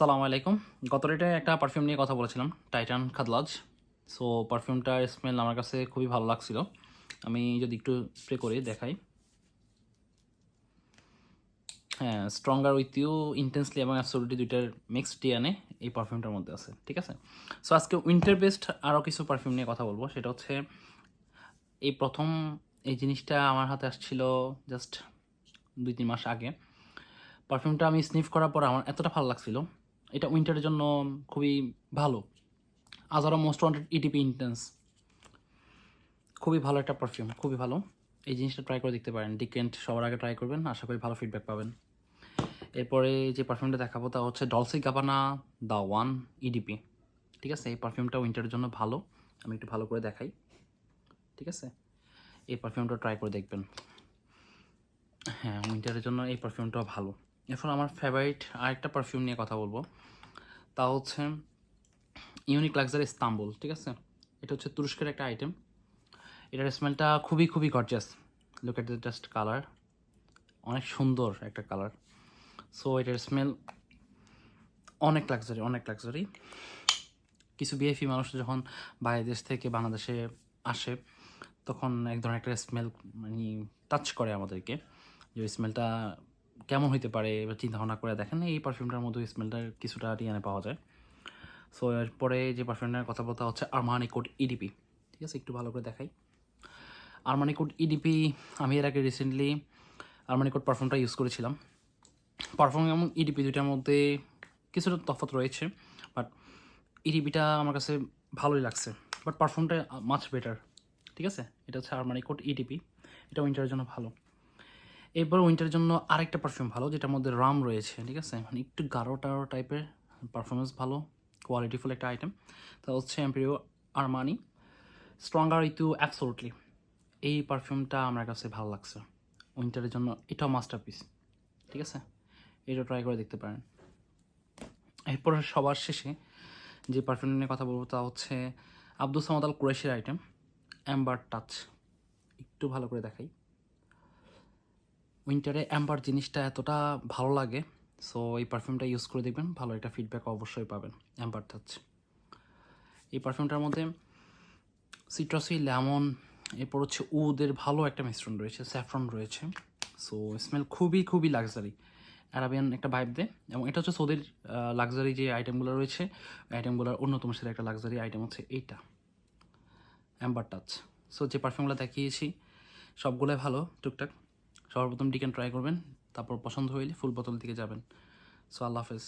সালাম আলাইকুম। গত রেটে একটা পারফিউম নিয়ে কথা বলেছিলাম টাইটান খাদলাজ সো পারফিউমটার স্মেল আমার কাছে খুবই ভালো লাগছিল। আমি যদি একটু স্প্রে করে, দেখাই। হ্যাঁ স্ট্রঙ্গার উইথ ইউ ইন্টেন্সলি এবং অ্যাবসোলিটি দুইটার মিক্সড ডিএনএ এই পারফিউমটার মধ্যে আছে, ঠিক আছে? সো আজকে উইন্টার বেস্ট আরও কিছু পারফিউম নিয়ে কথা বলব। সেটা হচ্ছে, এই প্রথম এই জিনিসটা আমার হাতে আসছিল জাস্ট দুই তিন মাস আগে। পারফিউমটা আমি স্নিফ করার পর আমার এতটা ভালো লাগছিল। এটা উইন্টারের জন্য খুবই ভালো। আজারও মোস্ট ওয়ান্টেড ইটিপি ইন্টেন্স খুবই ভালো একটা পারফিউম খুবই ভালো। এই জিনিসটা ট্রাই করে দেখতে পারেন। ডিকেন্ট সবার আগে ট্রাই করবেন, আশা করি ভালো ফিডব্যাক পাবেন। এরপরে যে পারফিউমটা দেখাবো তা হচ্ছে Dolce Gabbana the one EDP ঠিক আছে? এই পারফিউমটা উইন্টারের জন্য ভালো। আমি একটু ভালো করে দেখাই। ঠিক আছে? এই পারফিউমটা ট্রাই করে দেখবেন। হ্যাঁ উইন্টারের জন্য এই পারফিউমটাও ভালো। এরপর আমার ফেভারিট আরেকটা পারফিউম নিয়ে কথা বলব। তা হচ্ছে ইউনিক লাক্সারি ইস্তাম্বুল ঠিক আছে? এটা হচ্ছে তুরস্কের একটা আইটেম এটার স্মেলটা খুবই খুবই gorgeous look at the just colour অনেক সুন্দর একটা কালার সো এটার স্মেল অনেক লাক্সারি অনেক লাক্সারি কিছু বিএফি মানুষ যখন বাইরের দেশ থেকে বাংলাদেশে আসে, তখন এক ধরনের একটা স্মেল মানে টাচ করে আমাদেরকে। যে স্মেলটা কেমন হইতে পারে এবার চিন্তা ভাবনা করে দেখেন, এই পারফিউমটার মধ্যে স্মেলটার কিছুটা টিয়ানে পাওয়া যায়। সো এরপরে যে পারফিউমটার কথা বলতে হচ্ছে আরমানি কোড ইডিপি ঠিক আছে, একটু ভালো করে দেখাই। আরমানি কোড ইডিপি আমি এর আগে রিসেন্টলি আরমানি কোড পারফিউমটা ইউজ করেছিলাম। পারফিউম এবং ইডিপি দুইটার মধ্যে কিছুটা তফাৎ রয়েছে বাট ইডিপিটা আমার কাছে ভালোই লাগছে। বাট পারফিউমটা মাছ বেটার ঠিক আছে, এটা হচ্ছে আরমানি কোড ইডিপি এটা উইন্টারের জন্য ভালো। এরপর উইন্টারের জন্য আরেকটা পারফিউম ভালো, যেটার মধ্যে রাম রয়েছে, ঠিক আছে? মানে একটু গাঢ় টারো টাইপের পারফরমেন্স ভালো কোয়ালিটিফুল একটা আইটেম তা হচ্ছে Emporio Armani Stronger with you absolutely এই পারফিউমটা আমার কাছে ভালো লাগছে। উইন্টারের জন্য এটাও মাস্টারপিস ঠিক আছে? এটা ট্রাই করে দেখতে পারেন। এরপর সবার শেষে যে পারফিউম নিয়ে কথা বলব তা হচ্ছে আব্দুল সামাদ আল কুরেশির আইটেম অ্যাম্বার টাচ একটু ভালো করে দেখাই। উইন্টারে অ্যাম্বার জিনিসটা এতটা ভালো লাগে সো এই পারফিউমটা ইউজ করে দেখবেন, ভালো একটা ফিডব্যাক অবশ্যই পাবেন অ্যাম্বার টাচ এই পারফিউমটার মধ্যে সিট্রাসি লেমন এরপর হচ্ছে উদের ভালো একটা মিশ্রণ রয়েছে স্যাফরন রয়েছে সো স্মেল খুবই খুবই লাক্সারি অ্যারাবিয়ান একটা ভাইব দেয়, এবং এটা হচ্ছে সৌদির লাক্সারি যে আইটেমগুলো রয়েছে আইটেমগুলোর অন্যতম সেরা একটা লাক্সারি আইটেম হচ্ছে এইটা, অ্যাম্বার টাচ সো যে পারফিউমগুলো দেখিয়েছি, সবগুলোই ভালো, টুকটাক। সর্বপ্রথম ডিকেন ট্রাই করবেন তারপর পছন্দ হইলে ফুল বোতল দিকে যাবেন। সো আল্লাহ হাফেজ।